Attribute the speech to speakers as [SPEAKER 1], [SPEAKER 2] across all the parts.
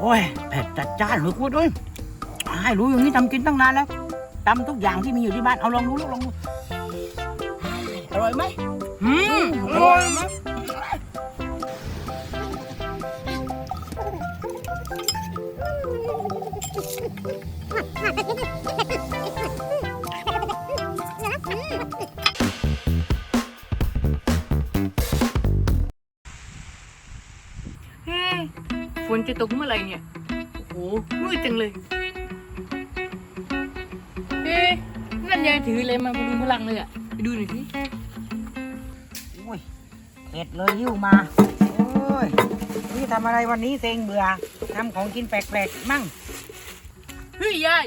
[SPEAKER 1] โอ้ยเผ็ดจัดจ้านเลยคุณเอ้ยให้รู้อย่างนี้ทำกินตั้งนานแล้วตำทุกอย่างที่มีอยู่ที่บ้านเอาลองดูลูกลองดูอร่อยไหม
[SPEAKER 2] อืมอร่อยมากเฮ้ ฝนจะตกเมื่อไหร่เนี่ย โอ้โหมืดจังเลยเฮ้นั่นยายถืออะไรมาพลุงพลังเลยอะ ไปดูหน่อยสิ
[SPEAKER 1] โอ้ยเผ็ดเลยยิ้วมา โอ้ย นี่ทำอะไรวันนี้เซ็งเบื่อทำของกินแปลกๆมั่ง
[SPEAKER 2] เฮ้ยยาย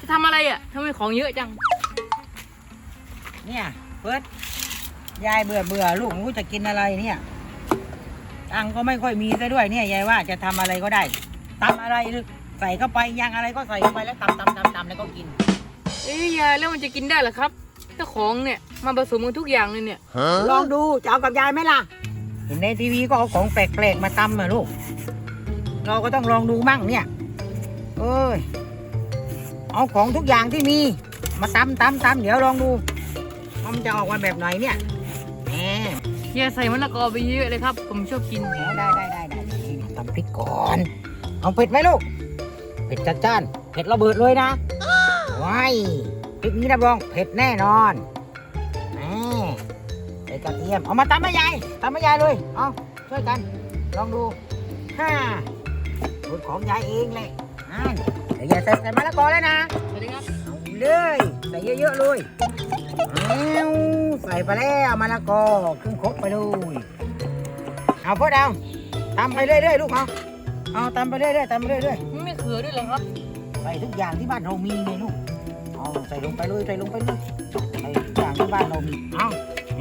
[SPEAKER 2] จะทำอะไรอะทำไมของเยอะจัง
[SPEAKER 1] เนี่ยเฟิร์สยายเบื่อเบื่อลูกไม่รู้จะกินอะไรเนี่ย ตังค์ก็ไม่ค่อยมีซะด้วยเนี่ยยายว่าจะทำอะไรก็ได้ตำอะไรหรือใส่เข้าไปยางอะไรก็ใส่เข้าไปแล้วตำตำตำตำแล้วก็กิน
[SPEAKER 2] เอ้ยยายแล้วมันจะกินได้เหรอครับถ้าของเนี่ยมาผสมกันทุกอย่างเลยเนี่ย
[SPEAKER 1] ลองดูจะเอากับยายไหมล่ะ เห็นในทีวีก็เอาของแปลกๆมาตำมาลูก เราก็ต้องลองดูมั่งเนี่ย เอ้ยเอาของทุกอย่างที่มี มาตำตำตำเดี๋ยวลองดูว่ามันจะออกมาแบบไหนเนี่ยแหม
[SPEAKER 2] ยายใส่มะละกอไปเยอะเลยครับ ผมชอบกิน
[SPEAKER 1] ได้ได้ได้ได้นี่ตำพริกก่อน เอาเผ็ดไหมลูก เผ็ดจัดจ้านเผ็ดระเบิดเลยนะว้ายพริกนี้รับรองเผ็ดแน่นอนแหมใส่กระเทียม เอามาตำให้ยายตำให้ยายเลย เอาช่วยกัน ลองดูฮ่าสูตรของยายเองเลยอ่านเดี๋ยวยายใส่ใส่มะละกอแล้วนะ
[SPEAKER 2] สวัสดีครับ
[SPEAKER 1] เอาเลย ใส่เยอะๆเลย เอาใส่ไปแล้วมะละกอครึ่งครกไปเลยเอาพ่อดาวตำไปเรื่อยๆลูกเอาเอาตำไปเรื่อยๆตำไปเรื่อย
[SPEAKER 2] ไม่เขือด้วยเหรอครับ
[SPEAKER 1] ๆใส่ทุกอย่างที่บ้านเรามีไงลูกเอาใส่ลงไปเลยใส่ลงไปเลยใส่ทุกอย่างที่บ้านเรามีเอา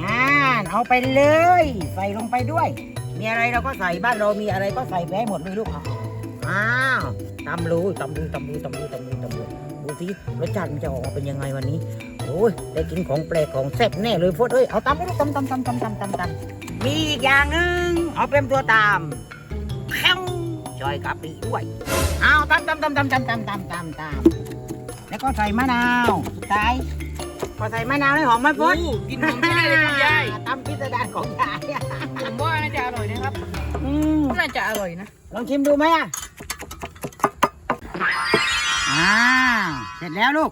[SPEAKER 1] งานเอาไปเลย ใส่ลงไปด้วย มีอะไรเราก็ใส่บ้านเรามีอะไรก็ใส่ไปให้หมดเลยลูกเอาอ้าวตำเลยตำเลยตำเลยตำเลยตำเลยตำเลยดูสิรสชาติมันจะออกมาเป็นยังไงวันนี้ โอ้ยได้กินของแปลกของแซ่บแน่เลยพวดเอ้ยเอาตำไปลูกตำตำตำตำตำตำตำมีอีกอย่างหนึ่งเอาเป็นตัวตามแข้งจอยกะปิด้วยเอาตำตำตำตำตำตำตำตำตำแล้วก็ใส่มะนาวสุดท้ายพอใส่มะนาวให้หอมไหมพ
[SPEAKER 2] โอ้
[SPEAKER 1] ด
[SPEAKER 2] กินหอมไม่ได้เลยครับยาย
[SPEAKER 1] ตำพิสดารของยาย
[SPEAKER 2] ผมว่าน่าจะอร่อยนะครับ
[SPEAKER 1] อืม
[SPEAKER 2] น่าจะอร่อยนะ
[SPEAKER 1] ลองชิมดูไหมอะอ่าเสร็จแล้วลูก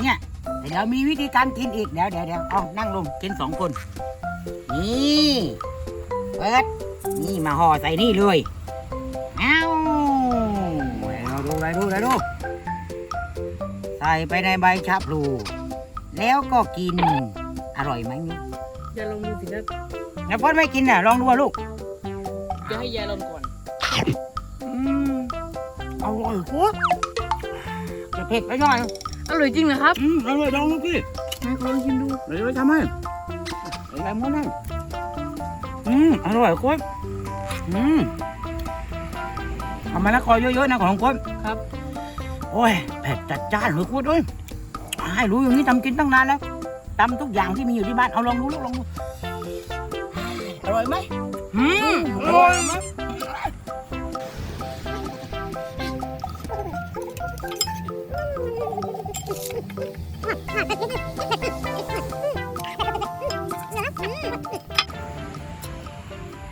[SPEAKER 1] เนี่ย เดี๋ยวมีวิธีการกินอีกเดี๋ยวเดี๋ยวเดี๋ยวเอานั่งลงกินสองคน นี่เปิดนี่มาห่อใส่นี่เลยเอาเราดูอะไรดูอะไรดูใส่ไปในใบชะพลู แล้วก็กินอร่อยไหมนี่
[SPEAKER 2] ยายลองดูสิครับ
[SPEAKER 1] แล้วพอดไม่กินอะลองดูอะลูก
[SPEAKER 2] จะให้ยายลองก่อน
[SPEAKER 1] อืมอร่อยกูจะเผ็ดไปหน่อย
[SPEAKER 2] อร่อยจริงเหรอครับ
[SPEAKER 1] อืมอร่อยลองดูสิ
[SPEAKER 2] ให้ลองชิมดู
[SPEAKER 1] เดี๋ยวจะทำให้อะไรมั้งนั่นอืมอร่อยโค้ดอืมเอามาละกอเยอะๆนะของโค้ด
[SPEAKER 2] ครับ
[SPEAKER 1] โอ้ยเผ็ดจัดจ้านเลยโค้ดเอ้ยให้รู้อย่างนี้ทำกินตั้งนานแล้วตำทุกอย่างที่มีอยู่ที่บ้านเอาลองดูลูกลองดูอร่อยไหม
[SPEAKER 2] อืมอร่อยมาก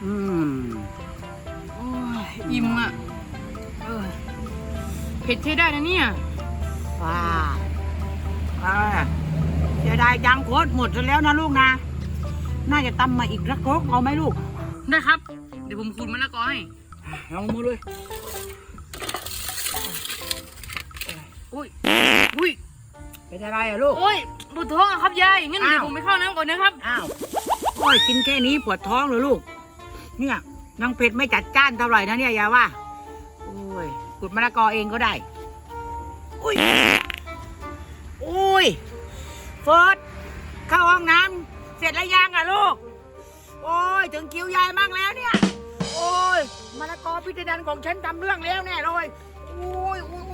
[SPEAKER 1] อืม
[SPEAKER 2] โอ้ยอิ่มอะเออเผ็ดใช้ได้นะเนี่ย
[SPEAKER 1] ว้าอ่าเสียดายจังโค้ดหมดซะแล้วนะลูกนะ น่าจะตำมาอีกสักครกเอาไหมลูก
[SPEAKER 2] ได้ครับ เดี๋ยวผมขูดมะละกอให้
[SPEAKER 1] ลองมือเลย
[SPEAKER 2] อุ้ยอุ้ย
[SPEAKER 1] เป็นอะไรอะลูก
[SPEAKER 2] โอ้ยปวดท้องอะครับยายงั้นเดี๋ยว
[SPEAKER 1] อ้าว
[SPEAKER 2] ผมไปเข้าน้ำก่อนนะครับ
[SPEAKER 1] อ้าวโอ้ยกินแค่นี้ปวดท้องเลยลูก เนี่ยยังเผ็ดไม่จัดจ้านเท่าไหร่นะเนี่ยยาว่า โอ้ยกุดมะละกอเองก็ได้ อุ้ยโอ้ยเฟิร์สเข้าห้องน้ำเสร็จแล้วยังอะลูก โอ้ยถึงคิวยายมั่งแล้วเนี่ย โอ้ยมะละกอพิจารณาของฉันทำเรื่องแล้วแน่เลยโอ้ยโอ้ย